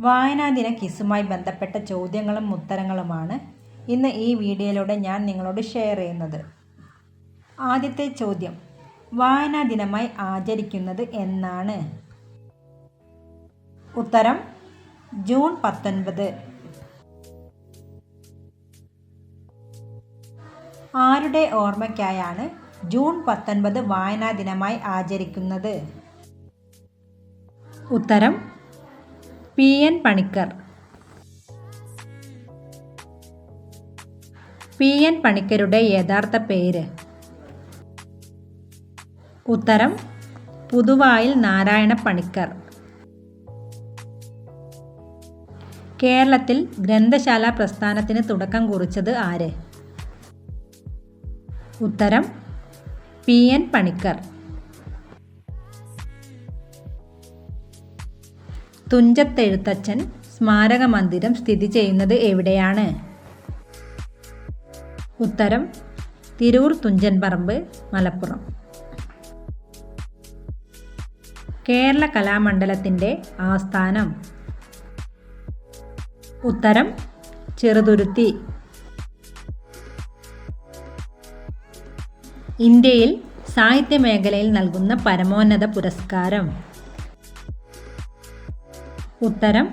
വായനാദിന കിസുമായി ബന്ധപ്പെട്ട ചോദ്യങ്ങളും ഉത്തരങ്ങളുമാണ് ഇന്ന് ഈ വീഡിയോയിലൂടെ ഞാൻ നിങ്ങളോട് ഷെയർ ചെയ്യുന്നത്. ആദ്യത്തെ ചോദ്യം വായനാ ദിനമായി ആചരിക്കുന്നത് എന്നാണ്. ഉത്തരം ജൂൺ പത്തൊൻപത്. ആരുടെ ഓർമ്മയ്ക്കായാണ് ജൂൺ പത്തൊൻപത് വായനാ ദിനമായി ആചരിക്കുന്നത്? ഉത്തരം P N Panicker. P N പണിക്കരുടെ യഥാർത്ഥ പേര്. ഉത്തരം പുതുവായിൽ നാരായണ പണിക്കർ. കേരളത്തിൽ ഗ്രന്ഥശാല പ്രസ്ഥാനത്തിന് തുടക്കം കുറിച്ചത് ആര്? ഉത്തരം പി എൻ പണിക്കർ. തുഞ്ചത്തെഴുത്തച്ഛൻ സ്മാരക മന്ദിരം സ്ഥിതി ചെയ്യുന്നത് എവിടെയാണ്? ഉത്തരം തിരൂർ തുഞ്ചൻ പറമ്പ് മലപ്പുറം. കേരള കലാമണ്ഡലത്തിന്റെ ആസ്ഥാനം. ഉത്തരം ചെറുതുരുത്തി. ഇന്ത്യയിൽ സാഹിത്യ മേഖലയിൽ നൽകുന്ന പരമോന്നത പുരസ്കാരം. ഉത്തരം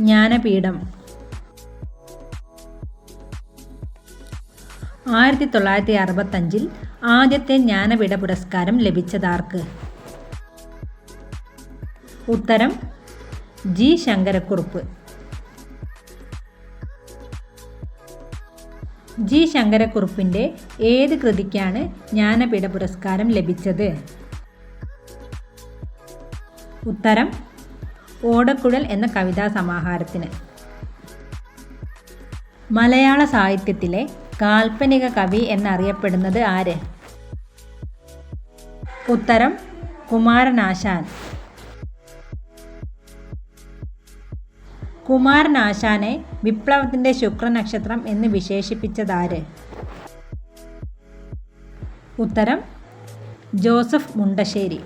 ജ്ഞാനപീഠം. ആയിരത്തി തൊള്ളായിരത്തി അറുപത്തഞ്ചിൽ ആദ്യത്തെ ജ്ഞാനപീഠ പുരസ്കാരം ലഭിച്ചതാർക്ക്? ഉത്തരം ജി. ശങ്കരക്കുറുപ്പ്. ജി. ശങ്കരക്കുറുപ്പിന്റെ ഏത് കൃതിക്കാണ് ജ്ഞാനപീഠ പുരസ്കാരം ലഭിച്ചത്? ഉത്തരം ഓടക്കുഴൽ എന്ന കവിതാ സമാഹാരത്തിന്. മലയാള സാഹിത്യത്തിലെ കാൽപ്പനിക കവി എന്നറിയപ്പെടുന്നത് ആര്? ഉത്തരം കുമാരനാശാൻ. കുമാരനാശാനെ വിപ്ലവത്തിന്റെ ശുക്രനക്ഷത്രം എന്ന് വിശേഷിപ്പിച്ചതാര്? ഉത്തരം ജോസഫ് മുണ്ടശ്ശേരി.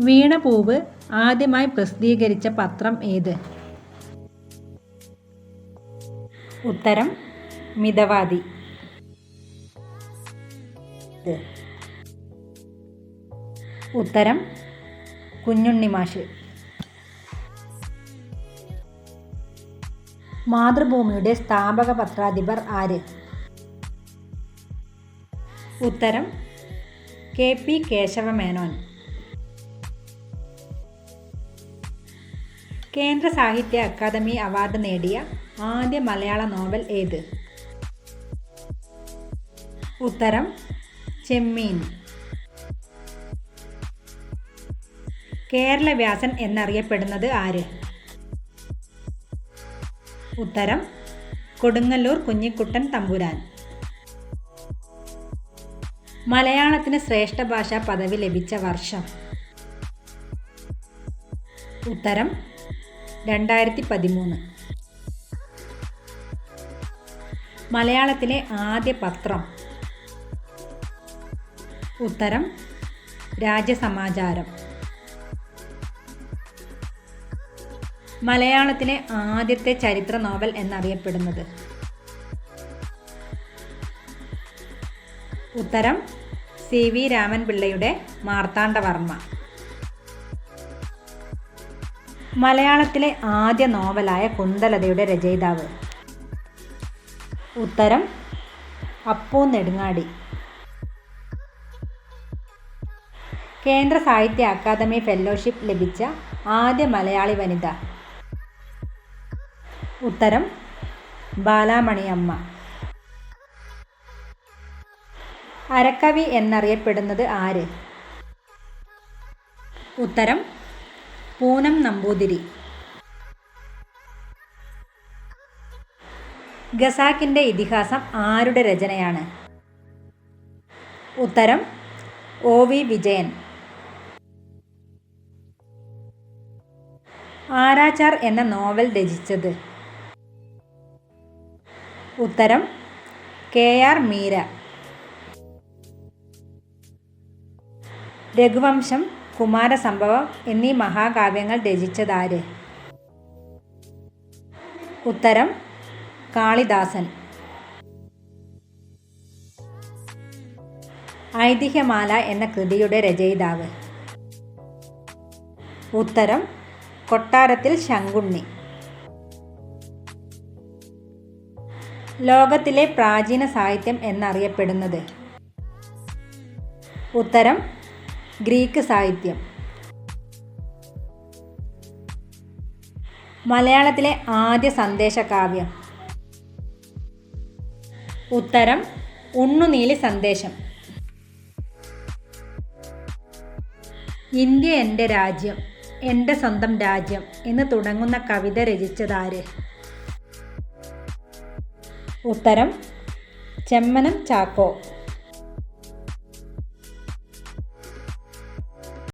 വീണപൂവ് ആദ്യമായി പ്രസിദ്ധീകരിച്ച പത്രം ഏത്? ഉത്തരം മിതവാദി. ഉത്തരം കുഞ്ഞുണ്ണിമാഷ് മാതൃഭൂമിയുടെ സ്ഥാപക പത്രാധിപർ ആര്? ഉത്തരം കെ പി കേശവമേനോൻ. കേന്ദ്ര സാഹിത്യ അക്കാദമി അവാർഡ് നേടിയ ആദ്യ മലയാള നോവൽ ഏത്? ഉത്തരം ചെമ്മീൻ. കേരള വ്യാസൻ എന്നറിയപ്പെടുന്നത് ആര്? ഉത്തരം കൊടുങ്ങല്ലൂർ കുഞ്ഞിക്കുട്ടൻ തമ്പുരാൻ. മലയാളത്തിന് ശ്രേഷ്ഠ ഭാഷാ പദവി ലഭിച്ച വർഷം. ഉത്തരം രണ്ടായിരത്തി പതിമൂന്ന് മലയാളത്തിലെ ആദ്യ പത്രം. ഉത്തരം രാജ്യസമാചാരം മലയാളത്തിലെ ആദ്യത്തെ ചരിത്ര നോവൽ എന്നറിയപ്പെടുന്നത്. ഉത്തരം സി വി രാമൻപിള്ളയുടെ മാർത്താണ്ഡവർമ്മ. മലയാളത്തിലെ ആദ്യ നോവലായ കുന്തലതയുടെ രചയിതാവ്. ഉത്തരം അപ്പു നെടുങ്ങാടി. കേന്ദ്ര സാഹിത്യ അക്കാദമി ഫെല്ലോഷിപ്പ് ലഭിച്ച ആദ്യ മലയാളി വനിത. ഉത്തരം ബാലാമണി അമ്മ അരക്കവി എന്നറിയപ്പെടുന്നത് ആര്? ഉത്തരം പൂനം നമ്പൂതിരി. ഖസാക്കിന്റെ ഇതിഹാസം ആരുടെ രചനയാണ്? ഉത്തരം ഒ വി വിജയൻ. ആരാച്ചാർ എന്ന നോവൽ രചിച്ചത്. ഉത്തരം കെ ആർ മീര. രഘുവംശം കുമാരസംഭവം എന്നീ മഹാകാവ്യങ്ങൾ രചിച്ചതാര്? ഉത്തരം കാളിദാസൻ. ഐതിഹ്യമാല എന്ന കൃതിയുടെ രചയിതാവ്. ഉത്തരം കൊട്ടാരത്തിൽ ശങ്കുണ്ണി. ലോകത്തിലെ പ്രാചീന സാഹിത്യം എന്നറിയപ്പെടുന്നത്. ഉത്തരം ഗ്രീക്ക് സാഹിത്യം. മലയാളത്തിലെ ആദ്യ സന്ദേശകാവ്യം. ഉത്തരം ഉണ്ണുനീലി സന്ദേശം. ഇന്ത്യ എന്റെ രാജ്യം എന്റെ സ്വന്തം രാജ്യം എന്ന് തുടങ്ങുന്ന കവിത രചിച്ചതാര്? ഉത്തരം ചെമ്മനം ചാക്കോ.